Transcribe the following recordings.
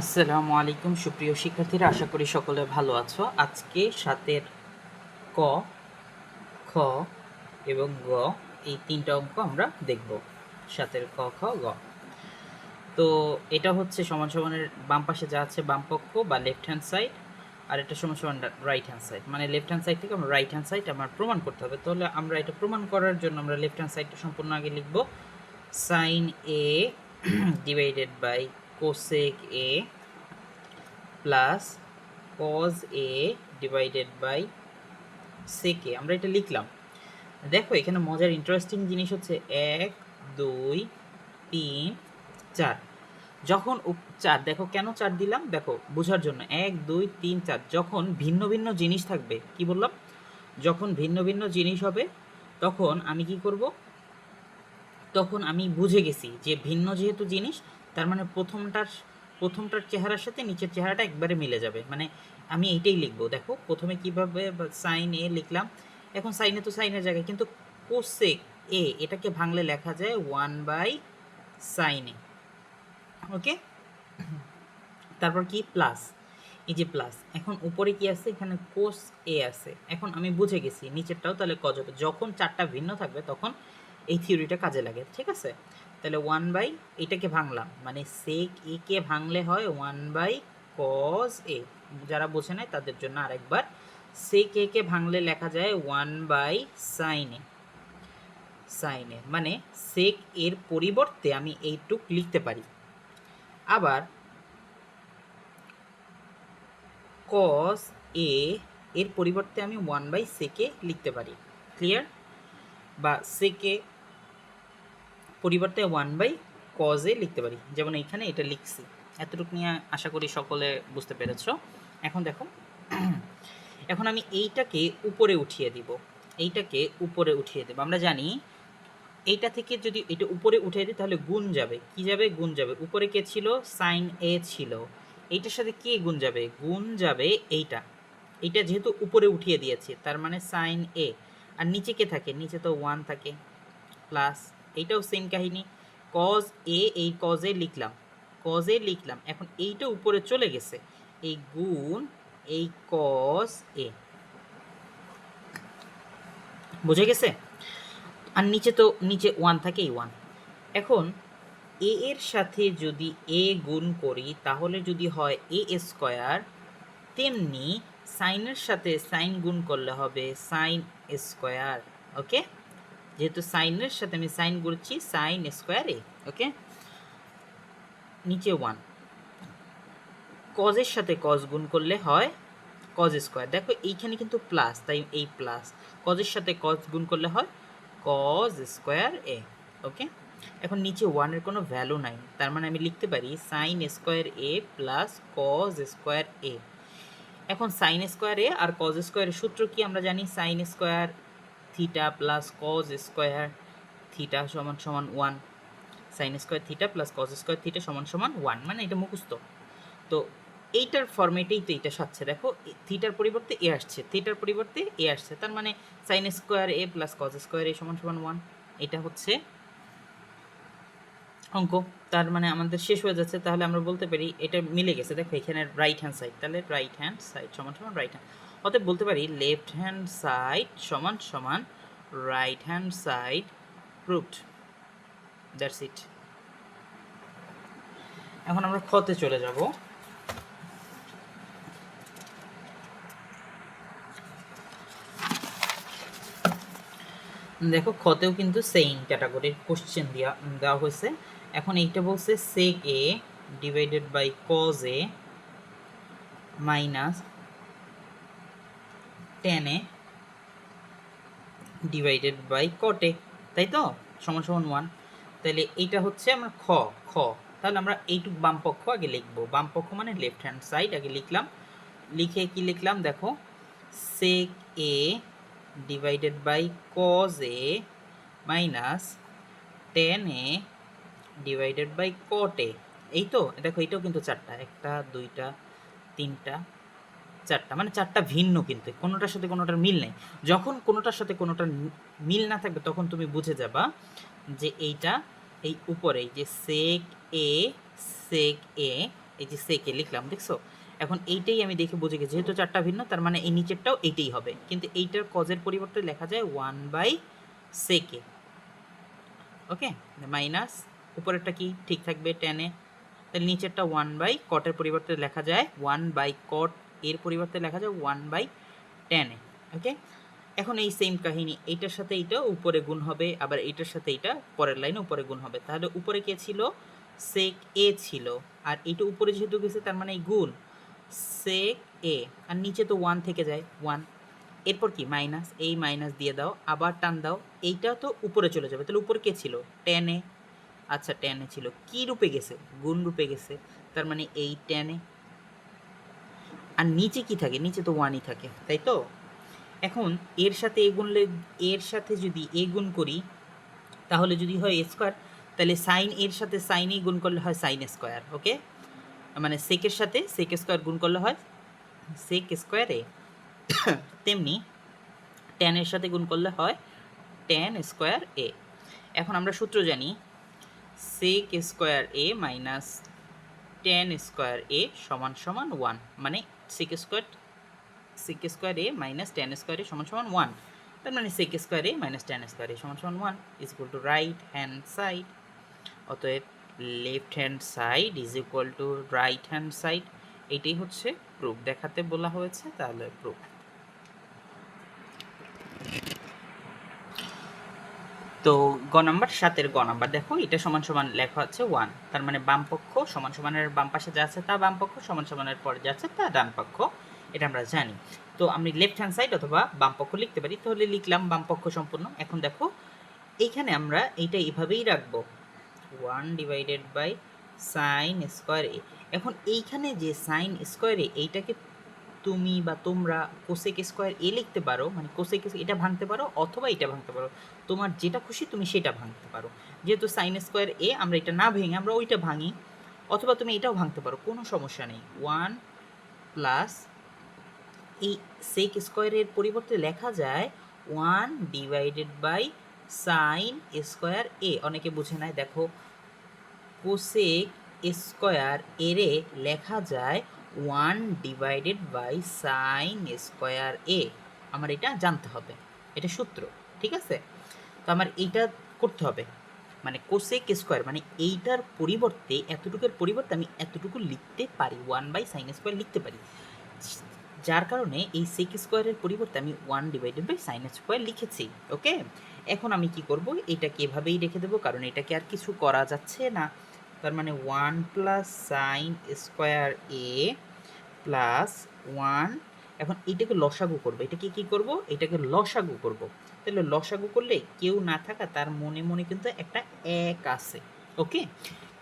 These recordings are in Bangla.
আসসালামু আলাইকুম, সুপ্রিয় শিক্ষার্থীরা, আশা করি সকলে ভালো আছো। আজকে সাতের ক, খ এবং গ, এই তিনটা অঙ্ক আমরা দেখব। সাতের ক, খ, গ। তো এটা হচ্ছে সমান সমানের বাম পাশে যা আছে, বাম পক্ষ বা লেফট হ্যান্ড সাইড আর এটা সমান সমান রাইট হ্যান্ড সাইড মানে লেফট হ্যান্ড সাইড থেকে আমরা রাইট হ্যান্ড সাইড আমার প্রমাণ করতে হবে। তাহলে আমরা এটা প্রমাণ করার জন্য আমরা লেফট হ্যান্ড সাইডটা সম্পূর্ণ আগে লিখব। Sine A divided by cosec A plus cos A divided by সেকে আমরা এটা লিখলাম। দেখো, এখানে মজার ইন্টারেস্টিং জিনিস হচ্ছে এক, দুই, তিন, চার। যখন চার, দেখো কেন চার দিলাম? দেখো, বোঝার জন্য। এক, দুই, তিন, চার। যখন ভিন্ন ভিন্ন জিনিস থাকবে, কি বললাম? যখন ভিন্ন ভিন্ন জিনিস হবে, তখন আমি কি করব? তখন আমি বুঝে গেছি যে ভিন্ন যেহেতু জিনিস তার মানে প্রথমটার প্রথমটার চেহারার সাথে নিচের চেহারাটা একবারে মিলে যাবে। মানে আমি এইটাই লিখব, দেখো, প্রথমে কীভাবে সাইন এ লিখলাম। এখন সাইনে তো সাইনের জায়গায়, কিন্তু কোসেক এ এটাকে ভাঙলে লেখা যায় one by sine A. Okay? তারপর কি? প্লাস এই যে প্লাস এখন উপরে কি আছে? এখানে কোস এ আছে। এখন আমি বুঝে গেছি, নিচেরটাও তাহলে কজ হবে। যখন চারটা ভিন্ন থাকবে, তখন এই থিওরিটা কাজে লাগে, ঠিক আছে? তাহলে ওয়ান বাই এটাকে ভাঙলাম। মানে সেক এ কে ভাঙলে হয় ওয়ান বাই কজ এ যারা বোঝে নেয় তাদের জন্য আরেকবার। সেক এ কে ভাঙলে লেখা যায় one by sine A sine A মানে সেক এর পরিবর্তে আমি এইটুক লিখতে পারি। আবার কস এ এর পরিবর্তে আমি ওয়ান বাই সেকে লিখতে পারি। ক্লিয়ার বা সেকে পরিবর্তে ওয়ান বাই কজে লিখতে পারি। যেমন এইখানে এটা লিখছি। এতটুকু নিয়ে আশা করি সকলে বুঝতে পেরেছ। এখন দেখো, এখন আমি এইটাকে উপরে উঠিয়ে দিব। এইটাকে উপরে উঠিয়ে দেবো। আমরা জানি এইটা থেকে যদি এটা উপরে উঠিয়ে দিই, তাহলে গুণ যাবে। কি যাবে? গুণ যাবে। উপরে কে ছিল? সাইন এ ছিল। এইটার সাথে কে গুণ যাবে? গুণ যাবে এইটা। এইটা যেহেতু উপরে উঠিয়ে দিয়েছে, তার মানে সাইন এ। আর নিচে কে থাকে? নিচে তো ওয়ান থাকে। প্লাস এইটাও সেম কাহিনী। কজ এ এই কজে লিখলাম। কজে লিখলাম। এখন এইটা উপরে চলে গেছে। এই গুণ এই কজ এ বুঝে গেছে? আর নিচে তো, নিচে ওয়ান থাকে ওয়ান এখন এ এর সাথে যদি এ গুণ করি, তাহলে যদি হয় এ স্কোয়ার তেমনি সাইনের সাথে সাইন গুণ করলে হবে সাইন স্কোয়ার ওকে যেহেতু সাইনের সাথে আমি সাইন করছি সাইন স্কোয়ার এ ওকে নিচে ওয়ান কজের সাথে কজ গুণ করলে হয় কজ স্কোয়ার দেখো, এইখানে কিন্তু প্লাস তাই এই প্লাস কজের সাথে কজ গুণ করলে হয় কজ স্কোয়ার এ ওকে এখন নিচে ওয়ানের কোনো ভ্যালু নাই। তার মানে আমি লিখতে পারি sine square A plus cos square A এখন সাইন স্কোয়ার এ আর কজ স্কোয়ারের সূত্র কি আমরা জানি? Sine square theta plus cos square theta সমান সমান one sine square theta plus cos square theta সমান সমান ওয়ান মানে এটা মুখস্থ। তো এইটার ফর্মেটেই তো এইটা সাচ্ছে দেখো থিটার পরিবর্তে এ আসছে থিটার পরিবর্তে এ আসছে, তার মানে sine square A plus cos square A সমান সমান ওয়ান এটা হচ্ছে অঙ্ক। তার মানে আমাদের শেষ হয়ে যাচ্ছে, তাহলে আমরা বলতে পারি এটা মিলে গেছে, দেখো এখানে রাইট হ্যান্ড সাইড তাহলে রাইট হ্যান্ড সাইড সমান সমান রাইট হ্যান্ড অতএব বলতে পারি লেফট হ্যান্ড সাইড সমান সমান right hand side proved that's it এখন আমরা খতে চলে যাব। দেখো খতেও কিন্তু সেম ক্যাটাগরির কোশ্চেন দেওয়া দেওয়া হয়েছে। এখন এইটা বলছে sec A divided by cos A minus tan A divided by কটে তাই তো? সমান সমান ওয়ান তাহলে এইটা হচ্ছে আমরা খ খ। তাহলে আমরা এইটুক বাম পক্ষ আগে লিখব। বাম পক্ষ মানে লেফট হ্যান্ড সাইড আগে লিখলাম। লিখে কি লিখলাম? দেখো sec A divided by cos A minus tan A divided by cot A এই তো? দেখো এটাও কিন্তু চারটা। একটা, দুইটা, তিনটা। চারটা মানে চারটা ভিন্ন কিন্তু, কোনোটার সাথে কোনোটার মিল নেই। যখন কোনোটার সাথে কোনোটার মিল না থাকবে, তখন তুমি বুঝে যাবা যে এইটা এই উপরে যে সেক এ সেক এ এই যে সেকে লিখলাম, দেখছ? এখন এইটাই আমি দেখে বুঝে গেছি, যেহেতু চারটা ভিন্ন, তার মানে এই নিচেরটাও এইটাই হবে। কিন্তু এইটার কজের পরিবর্তে লেখা যায় ওয়ান বাই সেকে ওকে মাইনাস উপরেরটা কি ঠিক থাকবে টেনে তাহলে নিচেরটা ওয়ান বাই কটের পরিবর্তে লেখা যায় ওয়ান বাই কট এর পরিবর্তে লেখা যায় ওয়ান বাই টেনে ওকে এখন এই সেম কাহিনী, এইটার সাথে এইটা উপরে গুণ হবে, আবার এইটার সাথে এইটা পরের লাইনে উপরে গুণ হবে। তাহলে উপরে কে ছিল? সেক এ ছিল। আর এইটা উপরে যেহেতু গেছে, তার মানে গুণ। সেক এ আর নিচে তো ওয়ান থেকে যায় ওয়ান এরপর কি? মাইনাস এই মাইনাস দিয়ে দাও, আবার টান দাও, এইটা তো উপরে চলে যাবে। তাহলে উপরে কে ছিল? টেনে আচ্ছা টেনে ছিল। কি রূপে গেছে? গুণ রূপে গেছে। তার মানে এই টেনে আর নিচে কি থাকে? নিচে তো ওয়ানই থাকে, তাই তো? এখন এর সাথে এ গুণলে, এর সাথে যদি এ গুণ করি, তাহলে যদি হয় এ স্কোয়ার তাহলে সাইন এর সাথে সাইন গুণ করলে হয় সাইন স্কোয়ার ওকে মানে সেকের সাথে সেক স্কোয়ার গুণ করলে হয় সেক স্কোয়ারে তেমনি টেনের সাথে গুণ করলে হয় টেন স্কোয়ার এ এখন আমরা সূত্র জানি sec square A minus tan square A সমান সমান ওয়ান মানে sec square sec square A minus tan square A সমান সমান ওয়ান তার মানে sec square A minus tan square A সমান সমান one is equal to right hand side অতএব left hand side is equal to right hand side এটাই হচ্ছে প্রুফ দেখাতে বলা হয়েছে, তাহলে প্রুফ তো গ নাম্বার, সাতের গ নাম্বার। দেখো, এটা সমান সমান লেখা আছে ওয়ান তার মানে বাম পক্ষ সমান সমানের বাম পাশে যা আছে তা বাম পক্ষ, সমান সমানের পরে যা আছে তা ডান পক্ষ। এটা আমরা জানি। তো আমি লেফট হ্যান্ড সাইড অথবা বাম পক্ষ লিখতে পারি, তাহলে লিখলাম বাম পক্ষ সম্পূর্ণ। এখন দেখো, এইখানে আমরা এইটা এভাবেই রাখব। One divided by sine square A এখন এইখানে যে সাইন স্কোয়ারে এইটাকে তুমি বা তোমরা কোসেক স্কোয়ার এ লিখতে পারো মানে কোসেক এটা ভাঙতে পারো অথবা এটা ভাঙতে পারো। তোমার যেটা খুশি তুমি সেটা ভাঙতে পারো। যেহেতু সাইন স্কোয়ার এ আমরা এটা না ভেঙে আমরা ওইটা ভাঙি, অথবা তুমি এটাও ভাঙতে পারো, কোনো সমস্যা নেই। ওয়ান প্লাস এই সেক স্কোয়ারের পরিবর্তে লেখা যায় one divided by sine square A অনেকে বুঝে নেয় দেখো। কোসেক স্কোয়ার এরে লেখা যায় one divided by sine square A আমার এটা জানতে হবে। এটা সূত্র, ঠিক আছে? তো আমার এইটা করতে হবে। মানে কোসেক স্কোয়ার মানে এইটার পরিবর্তে, এতটুকুর পরিবর্তে আমি এতটুকু লিখতে পারি ওয়ান বাই সাইন স্কোয়ার লিখতে পারি। যার কারণে এই সেক স্কোয়ারের পরিবর্তে আমি one divided by sine square লিখেছি ওকে এখন আমি কি করব? এটাকে এভাবেই রেখে দেবো, কারণ এটাকে আর কিছু করা যাচ্ছে না। তার মানে one plus sine square A plus one এখন এটাকে লসাগু করব। এটাকে কি করব? এটাকে লসাগু করব। তাহলে লসাগু করলে কেউ না থাকা, তার মনে মনে কিন্তু একটা এক আছে, ওকে?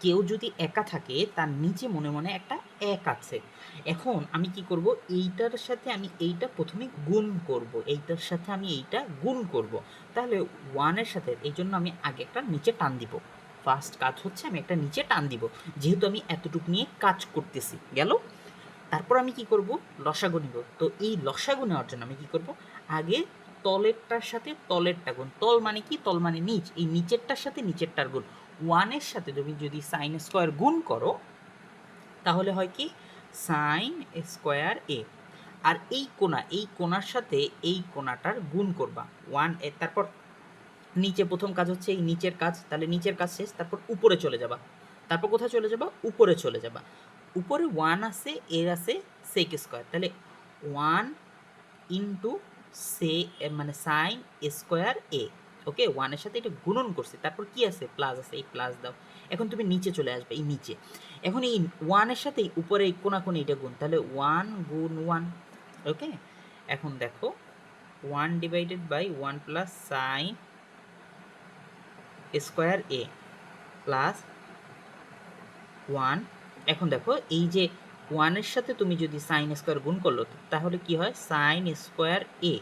কেউ যদি একা থাকে, তার নিচে মনে মনে একটা এক আছে। এখন আমি কি করব? এইটার সাথে আমি এইটা প্রথমে গুণ করব। এইটার সাথে আমি এইটা গুণ করব। তাহলে ওয়ানের সাথে, এই জন্য আমি আগে একটা নিচে টান দিব। ফার্স্ট কাজ হচ্ছে আমি একটা নিচে টান দিব। যেহেতু আমি এতটুকু নিয়ে কাজ করতেছি। গেল? তারপর আমি কি করব? লসাগু নিব। তো এই লসাগু নেওয়ার জন্য আমি কি করব? আগে তলেরটার সাথে তলেরটা গুণ। তল মানে কি? তল মানে নিচ। এই নিচেরটার সাথে নিচেরটার গুণ। ওয়ানের সাথে তুমি যদি সাইন স্কোয়ার গুণ করো, তাহলে হয় কি? সাইন স্কোয়ার এ আর এই কোণা, এই কোণার সাথে এই কোণাটার গুণ করবা। ওয়ান এ, তারপর নিচে প্রথম কাজ হচ্ছে এই নিচের কাজ, তাহলে নিচের কাজ শেষ, তারপর উপরে চলে যাবা। তারপর কোথায় চলে যাবা? উপরে চলে যাবা। উপরে ওয়ান আছে এর আছে সেক স্কোয়ার তাহলে ওয়ান ইন্টু সে মানে সাইন স্কোয়ার এ ওকে ওয়ানের সাথে এটা গুণন করছে। তারপর কি আছে? প্লাস আছে, এই প্লাস দাও। এখন তুমি নিচে চলে আসবে, এই নিচে। এখন এই ওয়ানের সাথে উপরে কোনা কোণে এটা গুণ। তাহলে ওয়ান গুণ ওয়ান ওকে এখন দেখো one divided by one plus sine square A plus one. এখন দেখো, এই যে ওয়ানের সাথে তুমি যদি সাইন স্কোয়ার গুণ করল, তাহলে কি হয়? Sine square A.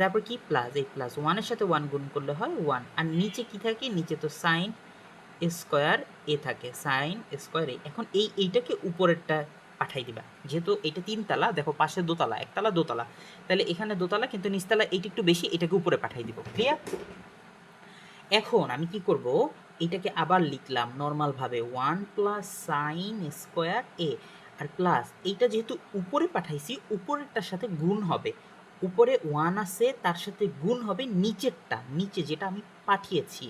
তারপর কি? প্লাস, এই প্লাস ওয়ানের সাথে ওয়ান গুণ করলে হয় ওয়ান। আর নিচে কি থাকে? নিচে তো সাইন স্কোয়ার এ থাকে সাইন স্কোয়ার এ। এখন এই, এইটাকে উপরেরটা পাঠাই দিবা। যেহেতু এটা তিনতলা, দেখো পাশে দোতলা, একতলা দোতলা। তাহলে এখানে দোতলা, কিন্তু নিচতলা এইটা একটু বেশি, এটাকে উপরে পাঠাই দিব। ক্লিয়ার এখন আমি কি করব? এটাকে আবার লিখলাম নর্মালভাবে one plus sine square A R plus এইটা যেহেতু উপরে পাঠাইছি, উপরেরটার সাথে গুণ হবে। উপরে ওয়ান আছে, তার সাথে গুণ হবে নিচেরটা, নিচে যেটা আমি পাঠিয়েছি।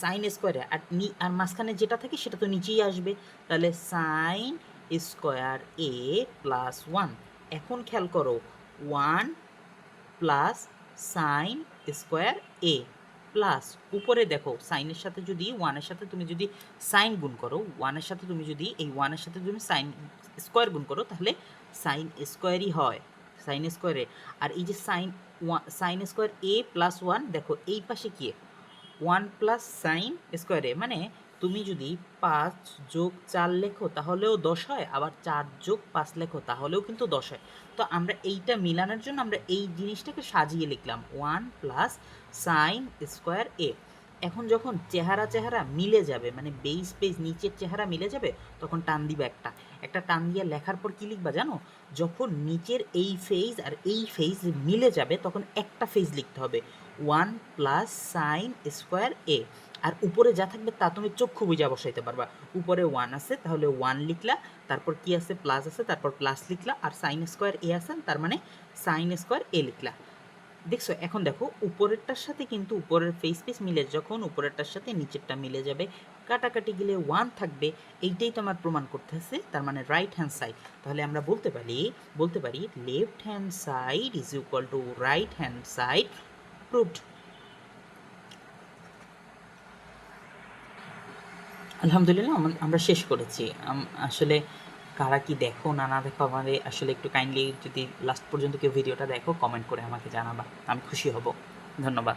সাইন স্কোয়ারে আর নি, আর মাঝখানে যেটা থাকে সেটা তো নিচেই আসবে। তাহলে sine square A plus one এখন খেয়াল করো one plus sine square A plus উপরে দেখো সাইনের সাথে যদি ওয়ানের সাথে তুমি যদি সাইন গুণ করো ওয়ানের সাথে তুমি যদি এই ওয়ানের সাথে তুমি সাইন স্কোয়ার গুণ করো, তাহলে সাইন স্কোয়ারই হয় সাইন স্কোয়ারে আর এই যে sine sine square A plus one দেখো এই পাশে কি? ওয়ান প্লাস সাইন স্কোয়ারে মানে তুমি যদি পাঁচ যোগ চার লেখো, তাহলেও দশ হয়। আবার চার যোগ পাঁচ লেখো, তাহলেও কিন্তু দশ হয়। তো আমরা এইটা মিলানোর জন্য আমরা এই জিনিসটাকে সাজিয়ে লিখলাম। One plus sine square A. এখন যখন চেহারা চেহারা মিলে যাবে মানে বেস বেস নিচের চেহারা মিলে যাবে, তখন টান দিবে একটা। একটা টান দিয়ে লেখার পর কী লিখবা জানো? যখন নিচের এই ফেজ আর এই ফেজ মিলে যাবে, তখন একটা ফেজ লিখতে হবে। One plus sine square A. আর উপরে যা থাকবে তা তুমি চক্ষু বুঝা বসাইতে পারবা। উপরে ওয়ান আছে, তাহলে ওয়ান লিখলা, তারপর কি আছে? প্লাস আছে, তারপর প্লাস লিখলা, আর সাইন স্কোয়ার এ আছে, তার মানে সাইন স্কোয়ার এ লিখলা। দেখছ, এখন দেখো, উপরেরটার সাথে কিন্তু উপরের ফেস পিস মিলে, যখন উপরেরটার সাথে নিচেরটা মিলে যাবে, কাটাকাটি গেলে ওয়ান থাকবে, এইটাই তো আমার প্রমাণ করতেছে, তার মানে রাইট হ্যান্ড সাইড তাহলে আমরা বলতে পারি বলতে পারি left hand side is equal to right hand side proved আলহামদুলিল্লাহ, আমরা শেষ করেছি। আসলে কারা কি দেখো, না না দেখো, আমাদের আসলে একটু কাইন্ডলি যদি লাস্ট পর্যন্ত কেউ ভিডিওটা দেখো কমেন্ট করে আমাকে জানাবা, আমি খুশি হব। ধন্যবাদ।